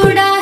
Cultura.